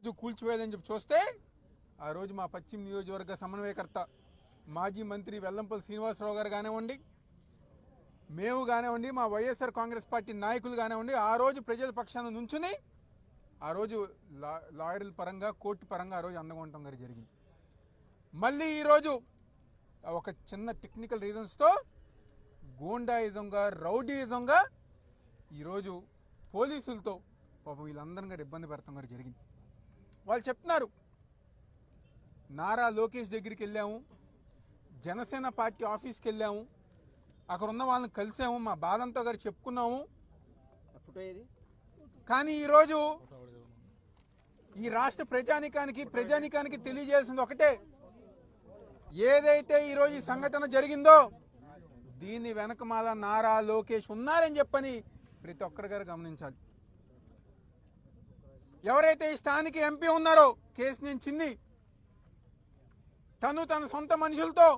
రోజు కూల్చివేయాలని చెప్పి చూస్తే ఆ రోజు మా పశ్చిమ నియోజకవర్గ సమన్వయకర్త మాజీ మంత్రి వెల్లంపల్లి శ్రీనివాసరావు గారు కానివ్వండి మేము కానివ్వండి మా వైఎస్ఆర్ కాంగ్రెస్ పార్టీ నాయకులు కానివ్వండి ఆ రోజు ప్రజల పక్షాన నుంచుని ఆ రోజు లా లాయర్ల పరంగా కోర్టు పరంగా ఆ రోజు అండగా గారు జరిగింది. మళ్ళీ ఈరోజు ఒక చిన్న టెక్నికల్ రీజన్స్తో గూండాయిజంగా రౌడీయిజంగా ఈరోజు పోలీసులతో పాపం వీళ్ళందరం గారు ఇబ్బంది పెడతాం గారు జరిగింది. వాళ్ళు చెప్తున్నారు. నారా లోకేష్ దగ్గరికి వెళ్ళాము. జనసేన పార్టీ ఆఫీస్కి వెళ్ళాము. అక్కడ ఉన్న వాళ్ళని కలిసాము. మా బాధంతో గారు చెప్పుకున్నాము. కానీ ఈరోజు ఈ రాష్ట్ర ప్రజానికానికి ప్రజానికానికి తెలియజేయాల్సింది ఒకటే. ఏదైతే ఈరోజు ఈ సంఘటన జరిగిందో దీని వెనకమాల నారా లోకేష్ ఉన్నారని చెప్పని ప్రతి ఒక్కరి గారు గమనించాలి. ఎవరైతే ఈ స్థానిక ఎంపీ ఉన్నారో కేసు నేను తను తన సొంత మనుషులతో